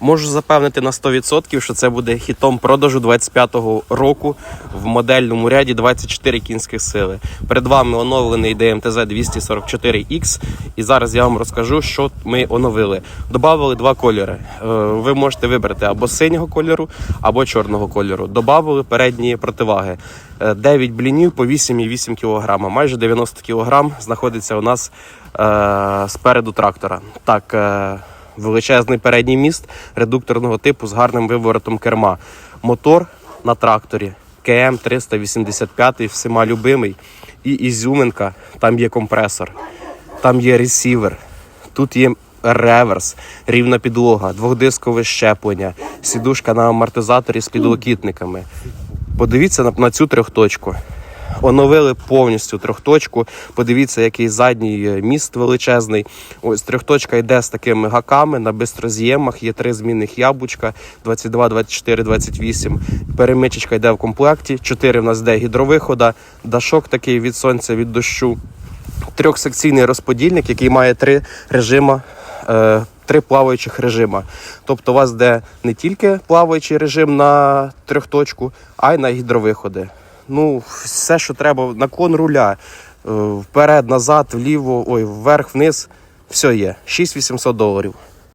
Можу запевнити на 100%, що це буде хітом продажу 25-го року в модельному ряді 24 кінських сили. Перед вами оновлений DMTZ 244X. І зараз я вам розкажу, що ми оновили. Добавили два кольори. Е, Ви можете вибрати або синього кольору, або чорного кольору. Добавили передні противаги. Е, 9 блінів по 8,8 кг. Майже 90 кг знаходиться у нас е, спереду трактора. Так, е, величезний передній міст редукторного типу з гарним виворотом керма. Мотор на тракторі КМ 385, всіма любимий. І ізюминка, там є компресор, там є ресівер, тут є реверс, рівна підлога, двохдискове щеплення, сідушка на амортизаторі з підлокітниками. Подивіться на, на цю трьохточку. Оновили повністю трьохточку. Подивіться, який задній міст величезний. Ось трьохточка йде з такими гаками на бистроз'ємах. Є три змінних яблучка 22, 24, 28. Перемичечка йде в комплекті. Чотири в нас йде гідровихода, дашок такий від сонця, від дощу. Трьохсекційний розподільник, який має три режима. Е, Три плаваючих режима. Тобто у вас де не тільки плаваючий режим на трьохточку, а й на гідровиходи. Ну, все, що треба, наклон руля, е, вперед, назад, вліво, ой, вверх, вниз, все є. 6800 доларів.